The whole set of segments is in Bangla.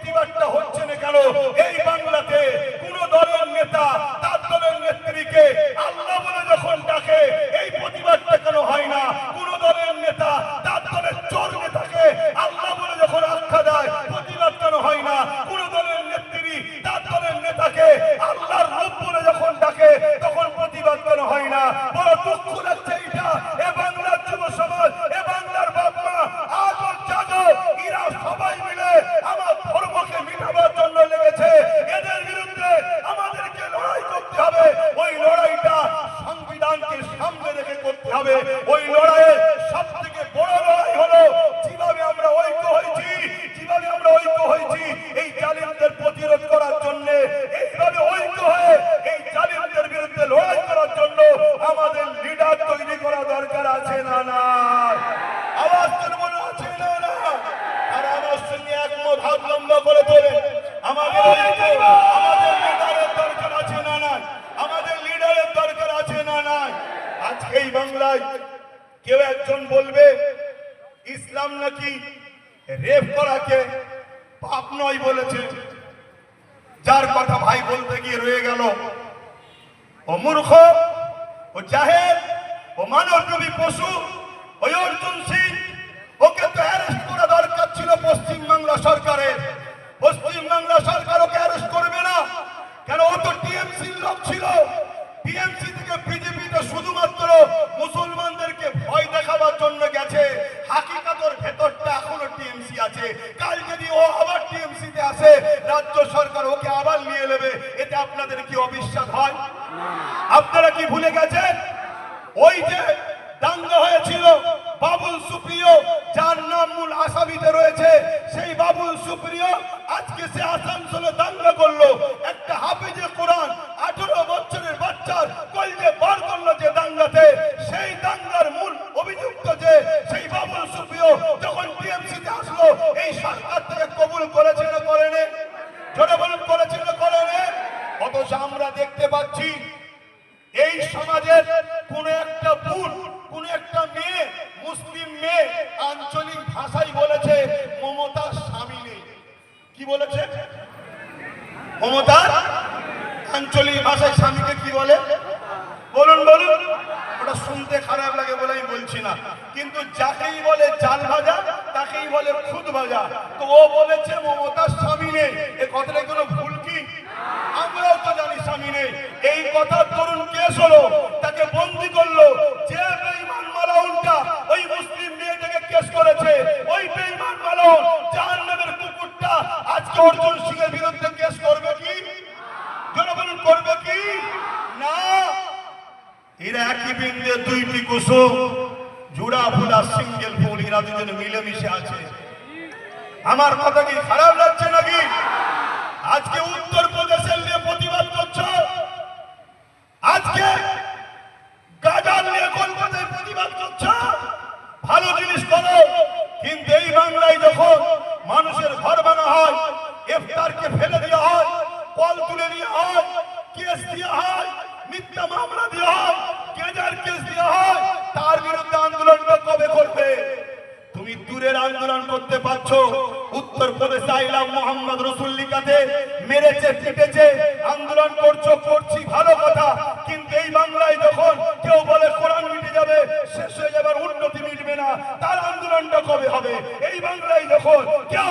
প্রতিবাদটা হচ্ছে না কেন? এই বাংলাতে কোন দলের নেতা, তার দলের নেত্রীকে আল্লাহ বলে যখন ডাকে, এই প্রতিবাদটা কেন হয় না? কোন দলের নেতা, তার দলের চোর নেতাকে আল্লাহ বলে যখন আখ্যা দেয়, প্রতিবাদ কেন হয় না? কোন দলের নেত্রী, তার দলের নেতাকে আল্লাহর রূপ বলে যখন ডাকে, তখন প্রতিবাদ কেন হয় না? বড় দুঃখ আমাদের লিডারের দরকার আছে না না আমাদের লিডারের দরকার আছে না না আজকে এই বাংলায় কেউ একজন বলবে ইসলাম নাকি রেপ করাকে পাপ নয় বলেছে। যার কথা ভাই বলতে গিয়ে রয়ে গেল। ও মূর্খ, ও জাহের ও মানবরূপী পশু, ওই অর্জুন ওকে তো অ্যারেস্ট করা দরকার ছিল পশ্চিম বাংলা সরকারের। পশ্চিম বাংলা সরকার ওকে অ্যারেস্ট করবে না। কেন? ও তো টিএমসির লোক ছিল। টিএমসি থেকে বিজেপিতে শুধুমাত্র মুসলমানদেরকে ভয় দেখাবার জন্য গেছে। হাকিকাতর ভেতরটা এখনও টিএমসি আছে। কাল যদি ও আবার টিএমসি তে আসে, রাজ্য সরকার ওকে আবার নিয়ে নেবে। এতে আপনাদের কি অবিশ্বাস হয়? আপনারা কি ভুলে গেছেন? ওই যে দাঙ্গা হয়েছিল বাবুল সুপ্রিয়, যার নাম মূল আসামিতে রয়েছে, সেই বাবুল সুপ্রিয় আজকে সে আসানসোলে দাঙ্গা করল। একটা হাফিজে কোরআন আঠারো বছরের বাচ্চার কলজে বার করল যে দাঙ্গাতে। সেই দাঙ্গার মূল অভিযুক্ত যে, সেই বাবুল সুপ্রিয় যখন টিএমসিতে আসলো, এই সরকার থেকে কবুল করেছে না করেনি? জোরে বলুন করেছে না করেনি? অথচ আমরা দেখতে পাচ্ছি এই সমাজের কোন একটা বোন কোন একটা মেয়ে মুসলিম মেয়ে আঞ্চলিক ভাষায় বলেছে মমতার স্বামী নেই কি বলেছে মমতার আঞ্চলিক ভাষায় স্বামীকে কি বলে? বলুন বলুন। ওটা শুনতে খারাপ লাগে বলে আমি বলছি না। কিন্তু যাকেই বলে চাল ভাজা, তাকেই বলে খুদ ভাজা। তো ও বলেছে, মমতার স্বামী নেই। এ কথাটা কোনো ভুল কি? আমরাও তো জানি স্বামী নেই। এই কথা তরুণ কেস হলো জনগণ করবে কি? না। এরা একই বিন্দে দুইটি কুসুম। জুড়া, ফুলা, সিঙ্গেল ফুল, এরা দুজন মিলেমিশে আছে। আমার কথা কি খারাপ লাগছে নাকি? আজকে উত্তর দেওয়া হয়, মিথ্যা মামলা দেওয়া হয় গেজার কেস দেওয়া হয়, তার বিরুদ্ধে আন্দোলনটা কবে করবে? তুমি দূরের আন্দোলন করতে পারছ উত্তর প্রদেশে আইলাম মোহাম্মদ রসুল মেরেছে, পিটেছে, আন্দোলন করছ, করছি ভালো কথা, কিন্তু এই বাংলায় যখন কেউ বলে কোরআন মিটে যাবে, শেষ হয়ে যাবার উন্নতি মিটবে না, তার আন্দোলনটা কবে হবে? এই বাংলায় যখন কেউ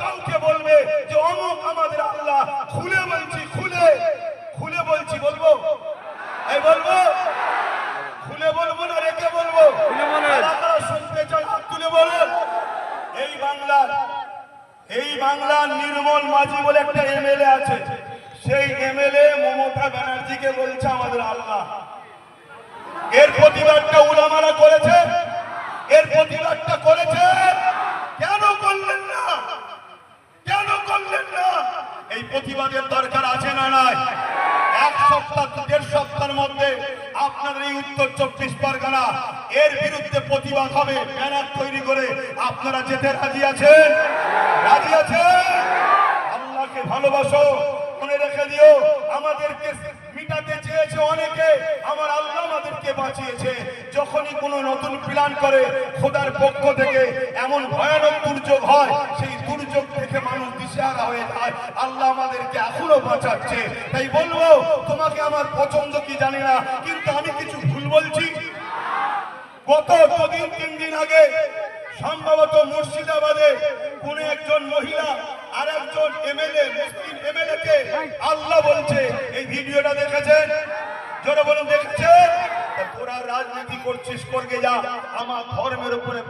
কাউকে বলবে যে অমুক আমাদের আল্লাহ খুলে বলছি খুলে খুলে বলছি বলব এই বলব খুলে বলব না রেখে বলব। শুনতে চাই হাত তুলে বলুন। এই বাংলার এই বাংলার নির্মল মাঝি বলে একটা এমএলএ আছে। সেই এমএলএ মমতা ব্যানার্জিকে বলছে আমাদের আল্লাহ। এর প্রতিবাদটা উলামারা করেছে এর প্রতিবাদটা করেছে। কেন করলেন না? কেন করলেন না? এই প্রতিবাদের দরকার আছে না নাই? সপ্তাহ, দেড় সপ্তাহের মধ্যে আপনাদের এই উত্তর চব্বিশ পরগনা, এর বিরুদ্ধে প্রতিবাদ হবে, ব্যানার তৈরি করে আপনারা যেতে রাজি আছেন? রাজি আছেন? আল্লাহকে ভালোবাসো, মনে রেখে দিও, আমাদেরকে মিটাতে চেয়েছে অনেকে, আমার আল্লাহ আমাদেরকে বাঁচিয়েছে। যখনই কোনো নতুন প্ল্যান করে, খোদার পক্ষ থেকে এমন ভয়ানক দুর্যোগ হয়, সেই দুর্যোগ থেকে মানুষ দিশেহারা হয়ে যায়। আল্লাহ আমাদেরকে এখনও বাঁচাচ্ছে। তাই বলব, তোমাকে আমার পছন্দ কি জানি না, কিন্তু আমি কিছু ভুল বলছি। গত দুদিন, তিন দিন আগে সম্ভবত মুর্শিদাবাদে কোন একজন মহিলা আর একজন এমএলএ, মুসলিম এমএলএ কে আল্লাহ বলছে, এই ভিডিওটা দেখেছেন? জোরে বলুন, দেখেছেন? তোরা রাজনীতি করছিস করগে যা। আমার ধর্মের উপরে